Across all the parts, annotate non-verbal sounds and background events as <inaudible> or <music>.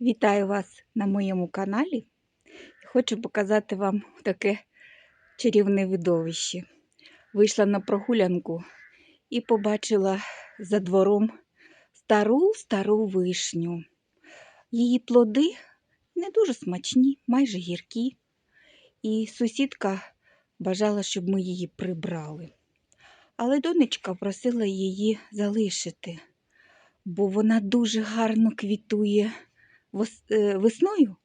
Вітаю вас на моєму каналі. Хочу показати вам таке чарівне видовище. Вийшла на прогулянку і побачила за двором стару-стару вишню. Її плоди не дуже смачні, майже гіркі. І сусідка бажала, щоб ми її прибрали. Але донечка просила її залишити, бо вона дуже гарно квітує весною,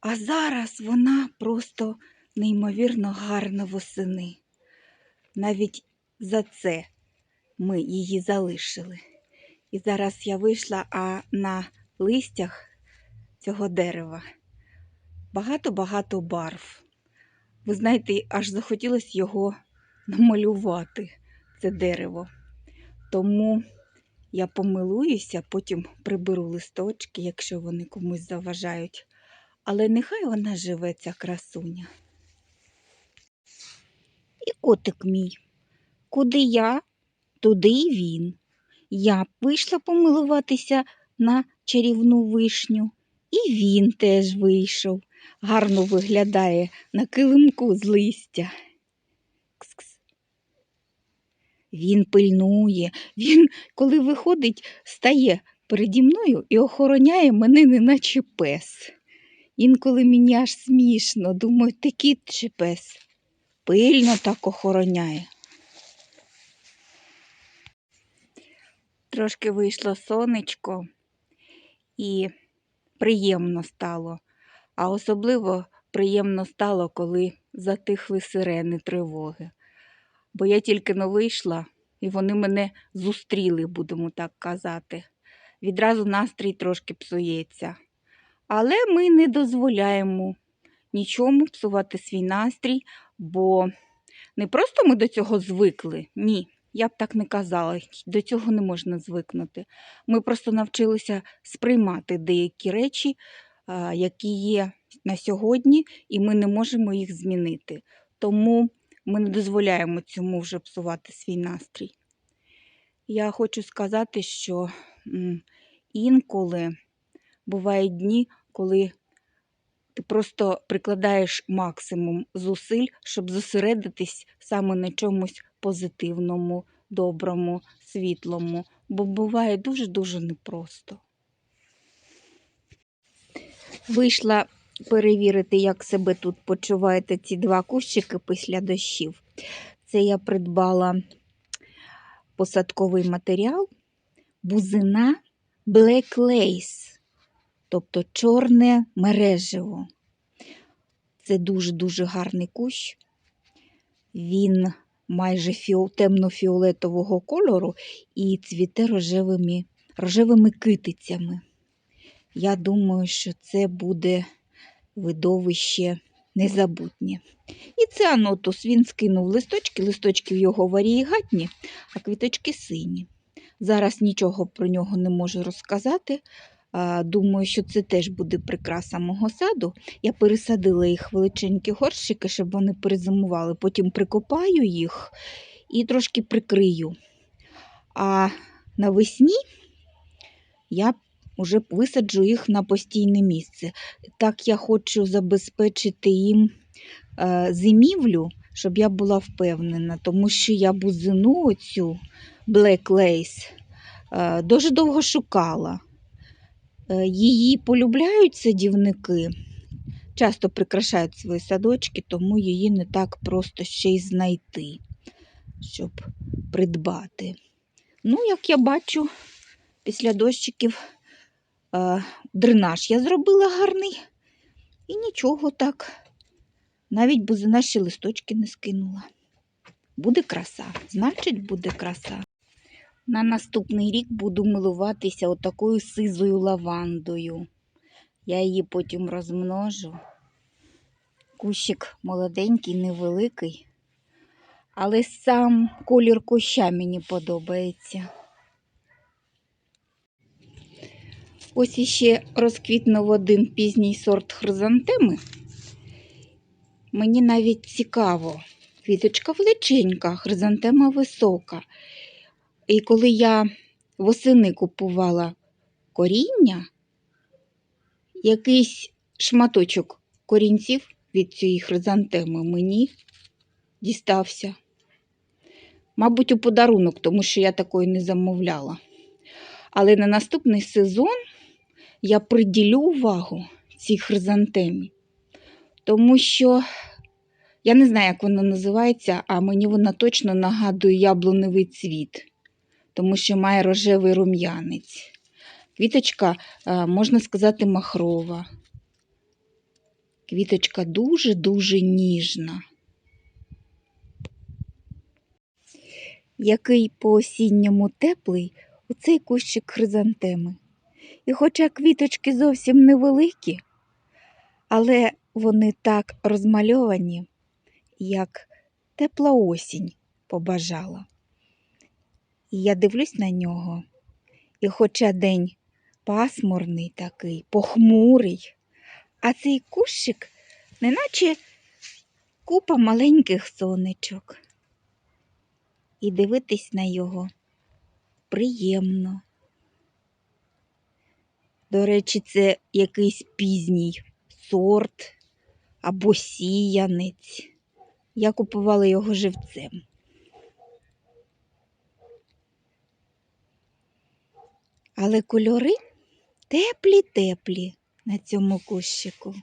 а зараз вона просто неймовірно гарна восени. Навіть за це ми її залишили. І зараз я вийшла, а на листях цього дерева багато-багато барв. Ви знаєте, аж захотілося його намалювати, це дерево. Тому я помилуюся, потім приберу листочки, якщо вони комусь заважають. Але нехай вона живе, ця красуня. І котик мій. Куди я, туди й він. Я вийшла помилуватися на чарівну вишню, і він теж вийшов. Гарно виглядає на килимку з листя. Він пильнує, він, коли виходить, стає переді мною і охороняє мене, неначе пес. Інколи мені аж смішно, думаю, ти кіт чи пес. Пильно так охороняє. Трошки вийшло сонечко і приємно стало. А особливо приємно стало, коли затихли сирени тривоги. Бо я тільки но вийшла, і вони мене зустріли, будемо так казати. Відразу настрій трошки псується. Але ми не дозволяємо нічому псувати свій настрій, бо не просто ми до цього звикли. Ні, я б так не казала, до цього не можна звикнути. Ми просто навчилися сприймати деякі речі, які є на сьогодні, і ми не можемо їх змінити. Тому ми не дозволяємо цьому вже псувати свій настрій. Я хочу сказати, що інколи бувають дні, коли ти просто прикладаєш максимум зусиль, щоб зосередитись саме на чомусь позитивному, доброму, світлому, бо буває дуже-дуже непросто. Вийшла перевірити, як себе тут почуваєте ці два кущики після дощів. Це я придбала посадковий матеріал бузина Black Lace, тобто чорне мережево. Це дуже-дуже гарний кущ. Він майже фіо, темно-фіолетового кольору і цвіте рожевими, рожевими китицями. Я думаю, що це буде видовище незабутнє. І це анотус. Він скинув листочки, листочки в його варієгатні, а квіточки сині. Зараз нічого про нього не можу розказати. Думаю, що це теж буде прикраса мого саду. Я пересадила їх величенькі горщики, щоб вони перезимували. Потім прикопаю їх і трошки прикрию. А навесні я вже висаджу їх на постійне місце. Так я хочу забезпечити їм е, зимівлю, щоб я була впевнена, тому що я бузину оцю Black Lace е, дуже довго шукала. Е, Її полюбляють садівники, часто прикрашають свої садочки, тому її не так просто ще й знайти, щоб придбати. Ну, як я бачу, після дощиків дренаж я зробила гарний. І нічого так. Навіть бузина ще листочки не скинула. Буде краса, значить, буде краса. На наступний рік буду милуватися отакою сизою лавандою. Я її потім розмножу. Кущик молоденький, невеликий, але сам колір куща мені подобається. Ось іще розквітнув один пізній сорт хризантеми. Мені навіть цікаво. Квіточка величенька, хризантема висока. І коли я восени купувала коріння, якийсь шматочок корінців від цієї хризантеми мені дістався. Мабуть, у подарунок, тому що я такої не замовляла. Але на наступний сезон я приділю увагу цій хризантемі, тому що я не знаю, як вона називається, а мені вона точно нагадує яблуневий цвіт, тому що має рожевий рум'янець. Квіточка, е, можна сказати, махрова. Квіточка дуже-дуже ніжна. Який по осінньому теплий оцей кущик хризантеми. І хоча квіточки зовсім невеликі, але вони так розмальовані, як тепла осінь побажала. І я дивлюсь на нього, і хоча день пасмурний такий, похмурий, а цей кущик, неначе купа маленьких сонечок. І дивитись на його приємно. До речі, це якийсь пізній сорт або сіянець. Я купувала його живцем. Але кольори теплі-теплі на цьому кущику.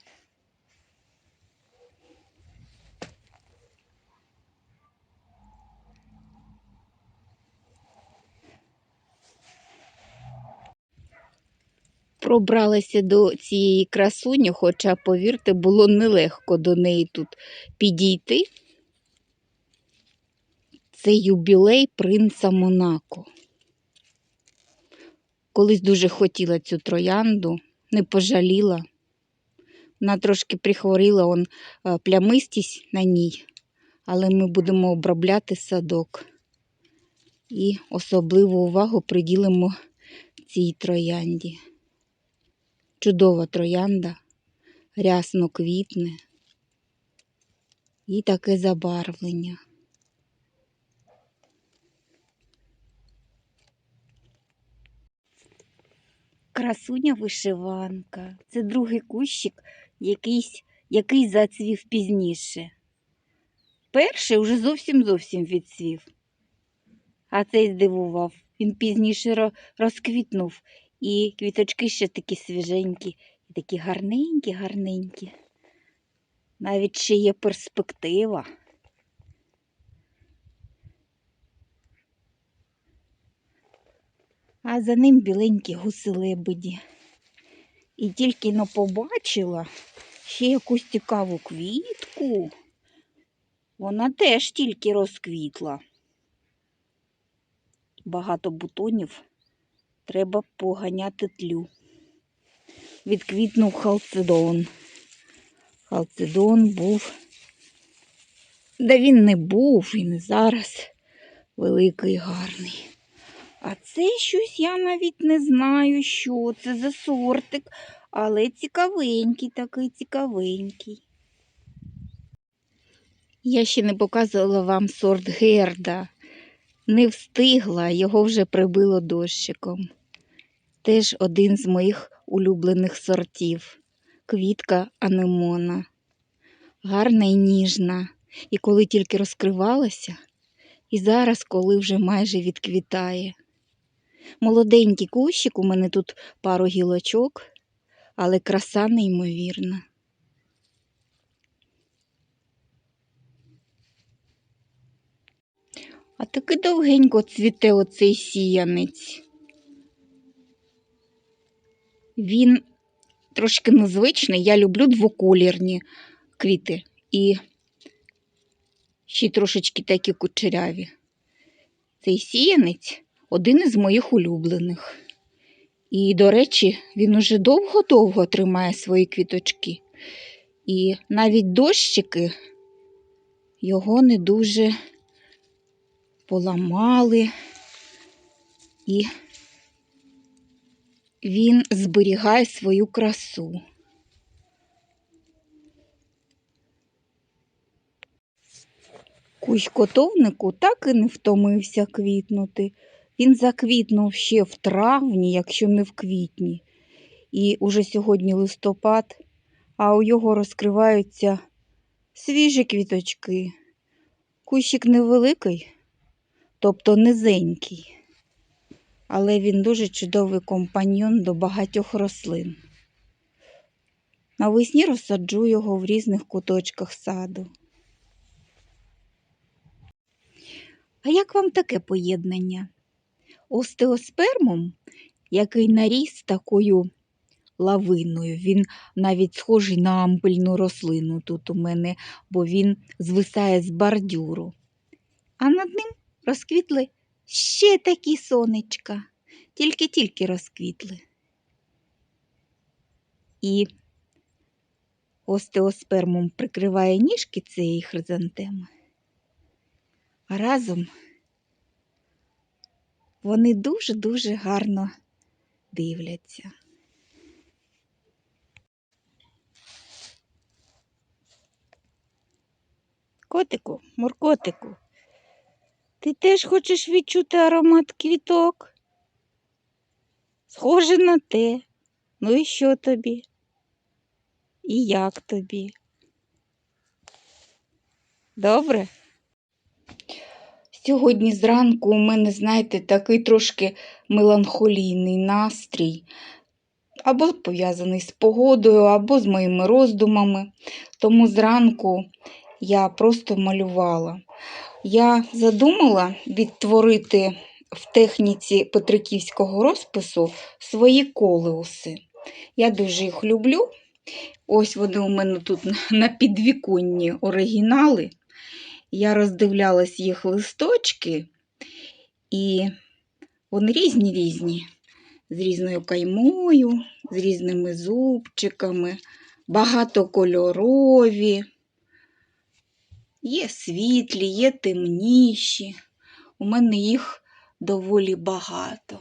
Пробралася до цієї красуні, хоча, повірте, було нелегко до неї тут підійти. Це юбілей принца Монако. Колись дуже хотіла цю троянду, не пожаліла. Вона трошки прихворіла он, е, плямистість на ній, але ми будемо обробляти садок і особливу увагу приділимо цій троянді. Чудова троянда, рясно квітне і таке забарвлення. Красуня вишиванка. Це другий кущик, якийсь, який зацвів пізніше. Перший вже зовсім зовсім відцвів. А цей здивував. Він пізніше розквітнув. І квіточки ще такі свіженькі, і такі гарненькі, гарненькі. Навіть ще є перспектива. А за ним біленькі гуси-лебеді. І тільки но побачила ще якусь цікаву квітку. Вона теж тільки розквітла. Багато бутонів треба поганяти тлю. Відквітнув халцедон. Халцедон був. Да він не був, і зараз великий гарний. А це щось я навіть не знаю, що це за сортик, але цікавенький такий цікавенький. Я ще не показувала вам сорт герда. Не встигла, його вже прибило дощиком. Теж один з моїх улюблених сортів. Квітка анемона. Гарна і ніжна. І коли тільки розкривалася, і зараз, коли вже майже відквітає. Молоденький кущик, у мене тут пару гілочок, але краса неймовірна. А таки довгенько цвіте оцей сіянець. Він трошки незвичний. Я люблю двоколірні квіти і ще трошечки такі кучеряві. Цей сіянець один із моїх улюблених. І, до речі, він уже довго-довго тримає свої квіточки. І навіть дощики його не дуже поламали, і він зберігає свою красу. Кущ котовнику так і не втомився квітнути. Він заквітнув ще в травні, якщо не в квітні. І уже сьогодні листопад, а у його розкриваються свіжі квіточки. Кущик невеликий, тобто низенький, але він дуже чудовий компаньйон до багатьох рослин. Навесні розсаджу його в різних куточках саду. А як вам таке поєднання? Остеоспермум, який наріс такою лавиною, він навіть схожий на ампельну рослину тут у мене, бо він звисає з бордюру. А над ним розквітли ще такі сонечка, тільки-тільки розквітли. І остеоспермум прикриває ніжки цієї хризантеми. А разом вони дуже-дуже гарно дивляться. Котику, моркотику, ти теж хочеш відчути аромат квіток? Схоже на те. Ну і що тобі? І як тобі? Добре? Сьогодні зранку у мене, знаєте, такий трошки меланхолійний настрій, або пов'язаний з погодою, або з моїми роздумами. Тому зранку я просто малювала. Я задумала відтворити в техніці петриківського розпису свої колеуси. Я дуже їх люблю. Ось вони у мене тут на підвіконні оригінали. Я роздивлялась їх листочки, і вони різні різні, з різною каймою, з різними зубчиками, багатокольорові. Є світлі, є темніші. У мене їх доволі багато.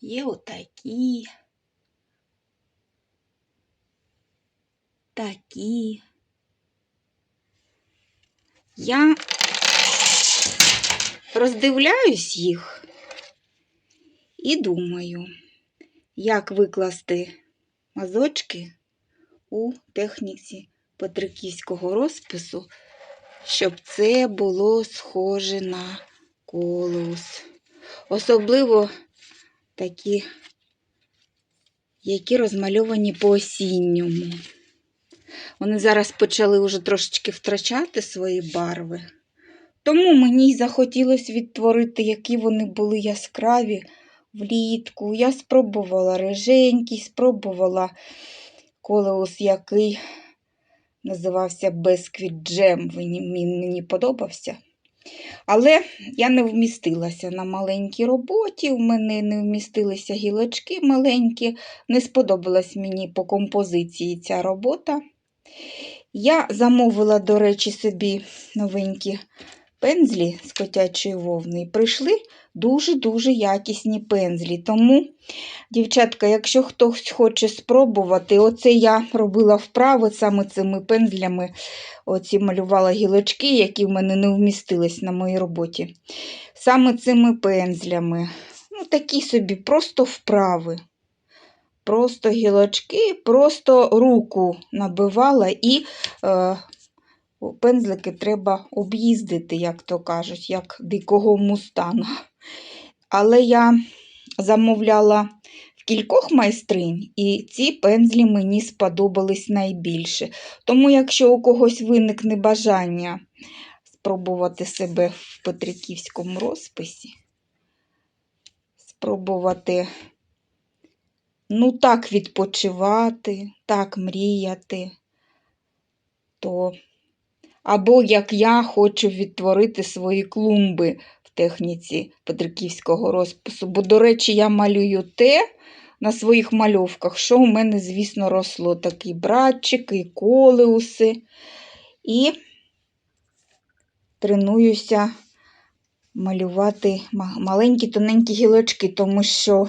Є отакі, такі. Я роздивляюсь їх і думаю, як викласти мазочки у техніці петриківського розпису, щоб це було схоже на колеус. Особливо такі, які розмальовані по осінньому. Вони зараз почали вже трошечки втрачати свої барви. Тому мені й захотілося відтворити, які вони були яскраві влітку. Я спробувала риженький, спробувала колеус, який називався Бесквіт Джем. Він мені подобався. Але я не вмістилася на маленькій роботі, у мене не вмістилися гілочки маленькі, не сподобалась мені по композиції ця робота. Я замовила, до речі, собі новенькі пензлі з котячої вовни. Прийшли дуже-дуже якісні пензлі. Тому, дівчатка, якщо хтось хоче спробувати, оце я робила вправи саме цими пензлями. Оці малювала гілочки, які в мене не вмістились на моїй роботі. Саме цими пензлями. Ну, такі собі, просто вправи. Просто гілочки, просто руку набивала і е, пензлики треба об'їздити, як то кажуть, як дикого мустана. Але я замовляла в кількох майстринь, і ці пензлі мені сподобались найбільше. Тому, якщо у когось виникне бажання спробувати себе в Петриківському розписі, спробувати ну, так відпочивати, так мріяти, то або як я хочу відтворити свої клумби в техніці Петриківського розпису. Бо, до речі, я малюю те на своїх мальовках, що у мене, звісно, росло такі братчики, колеуси. І тренуюся малювати маленькі тоненькі гілочки, тому що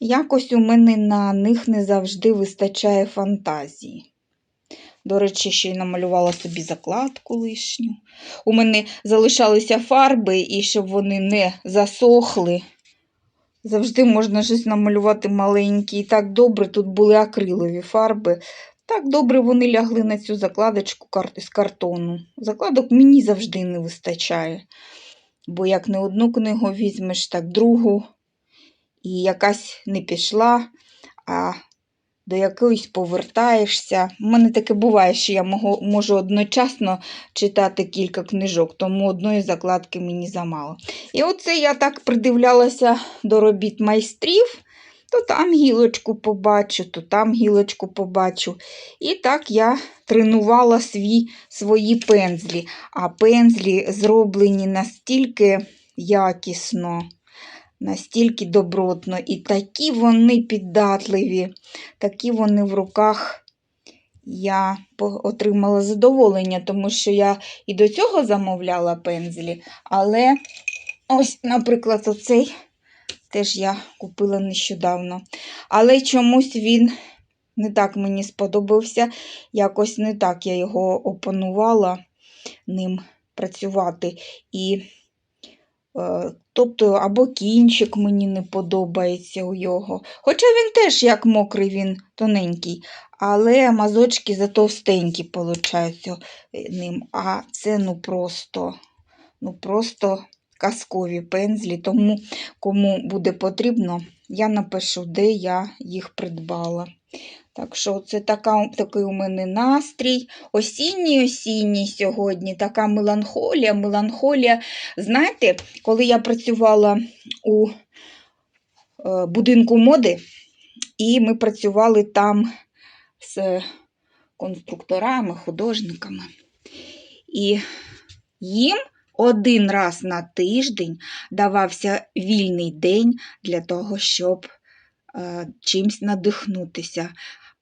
якось у мене на них не завжди вистачає фантазії. До речі, ще й намалювала собі закладку лишню. У мене залишалися фарби, і щоб вони не засохли, Завжди можна щось намалювати маленьке. І так добре, тут були акрилові фарби. Так добре вони лягли на цю закладочку з картону. Закладок мені завжди не вистачає. Бо як не одну книгу візьмеш, так другу, і якась не пішла, а до якоїсь повертаєшся. У мене таке буває, що я можу, одночасно читати кілька книжок, тому одної закладки мені замало. І оце я так придивлялася до робіт майстрів. То там гілочку побачу, то там гілочку побачу. І так я тренувала свій, свої пензлі. А пензлі зроблені настільки якісно, настільки добротно. І такі вони піддатливі, такі вони в руках. Я отримала задоволення, тому що я і до цього замовляла пензлі, але ось, наприклад, оцей теж я купила нещодавно. Але чомусь він не так мені сподобався. Якось не так я його опанувала ним працювати. І, тобто, або кінчик мені не подобається у його. Хоча він теж, як мокрий, він тоненький, але мазочки затовстенькі получаються е, ним. А це ну просто, ну просто казкові пензлі. Тому кому буде потрібно, я напишу, де я їх придбала. Так що це така, такий у мене настрій. Осінній, осінній сьогодні, така меланхолія, меланхолія. Знаєте, коли я працювала у е, будинку моди, і ми працювали там з конструкторами, художниками. І їм один раз на тиждень давався вільний день для того, щоб чимсь надихнутися.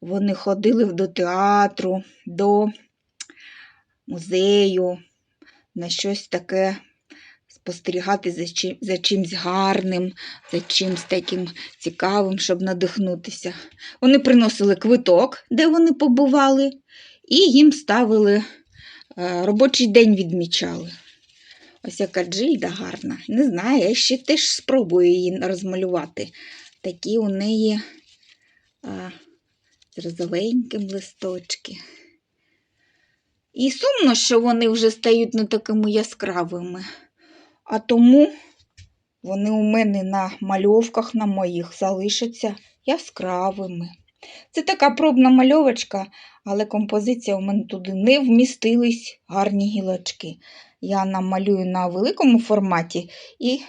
Вони ходили до театру, до музею, на щось таке спостерігати за, чим, за чимсь гарним, за чимсь таким цікавим, щоб надихнутися. Вони приносили квиток, де вони побували, і їм ставили е, робочий день відмічали. Ось яка Джильда гарна. Не знаю, я ще теж спробую її розмалювати. Такі у неї а, розовеньким листочки. І сумно, що вони вже стають не такими яскравими. А тому вони у мене на мальовках на моїх залишаться яскравими. Це така пробна мальовочка, але композиція у мене туди не вмістились гарні гілочки. Я намалюю на великому форматі і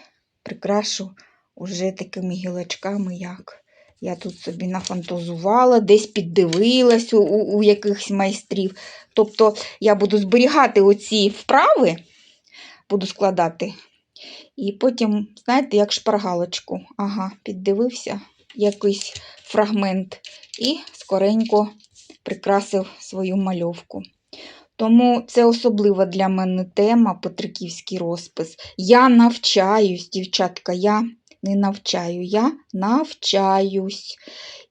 прикрашу уже такими гілочками, як я тут собі нафантазувала, десь піддивилась у, у, у якихось майстрів. Тобто я буду зберігати оці вправи, буду складати. І потім, знаєте, як шпаргалочку. Ага, піддивився якийсь фрагмент і скоренько прикрасив свою мальовку. Тому це особлива для мене тема Петриківський розпис. Я навчаюсь, дівчатка, я не навчаю, я навчаюсь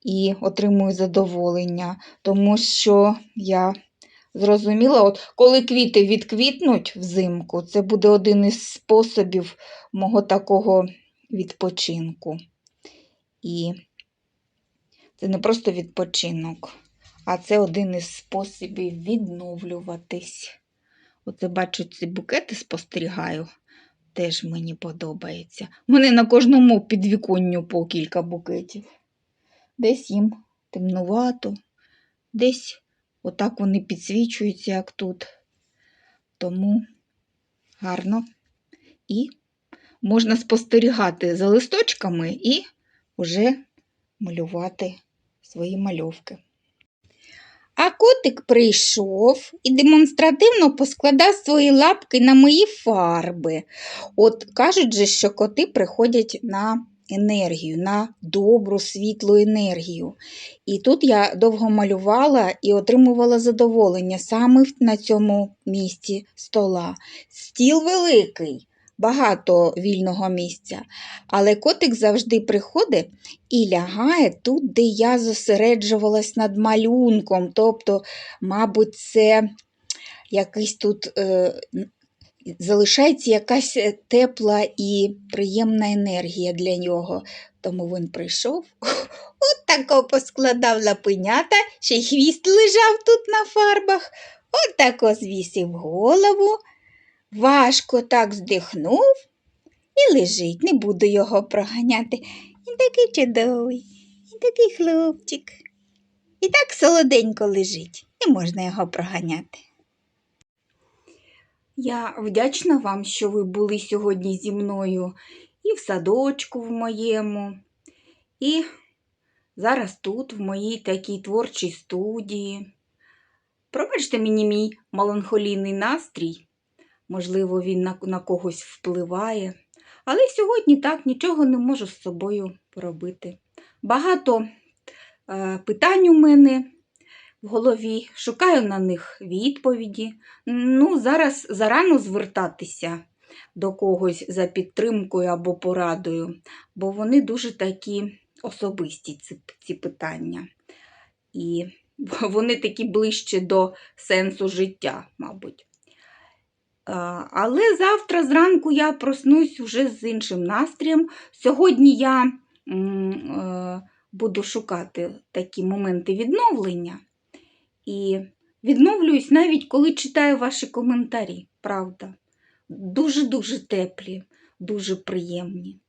і отримую задоволення, тому що я зрозуміла, от коли квіти відквітнуть взимку, це буде один із способів мого такого відпочинку. І це не просто відпочинок, а це один із способів відновлюватись. Оце бачу ці букети, спостерігаю, теж мені подобається. Мене на кожному підвіконню по кілька букетів. Десь їм темнувато, десь отак вони підсвічуються, як тут. Тому гарно. І можна спостерігати за листочками і вже малювати свої мальовки. А котик прийшов і демонстративно поскладав свої лапки на мої фарби. От кажуть же, що коти приходять на енергію, на добру світлу енергію. І тут я довго малювала і отримувала задоволення саме на цьому місці стола. Стіл великий, багато вільного місця, але котик завжди приходить і лягає тут, де я зосереджувалась над малюнком. Тобто, мабуть, це якийсь тут е, залишається якась тепла і приємна енергія для нього. Тому він прийшов, <laughs> от тако поскладав лапенята, ще й хвіст лежав тут на фарбах, от тако звісив голову, важко так здихнув і лежить, не буду його проганяти. Він такий чудовий, він такий хлопчик. І так солоденько лежить, не можна його проганяти. Я вдячна вам, що ви були сьогодні зі мною і в садочку в моєму, і зараз тут, в моїй такій творчій студії. Пробачте мені мій меланхолійний настрій. Можливо, він на, на когось впливає. Але сьогодні так нічого не можу з собою поробити. Багато е, питань у мене в голові, шукаю на них відповіді. Ну, зараз зарано звертатися до когось за підтримкою або порадою, бо вони дуже такі особисті, ці, ці питання. І <laughs> вони такі ближче до сенсу життя, мабуть. Але завтра зранку я проснусь вже з іншим настроєм. Сьогодні я е, буду шукати такі моменти відновлення. І відновлююсь навіть коли читаю ваші коментарі, правда. Дуже-дуже теплі, дуже приємні.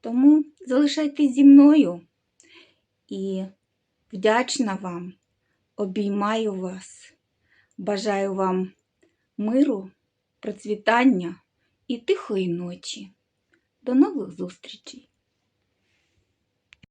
Тому залишайтесь зі мною і вдячна вам, обіймаю вас, бажаю вам миру, процвітання і тихої ночі. До нових зустрічей!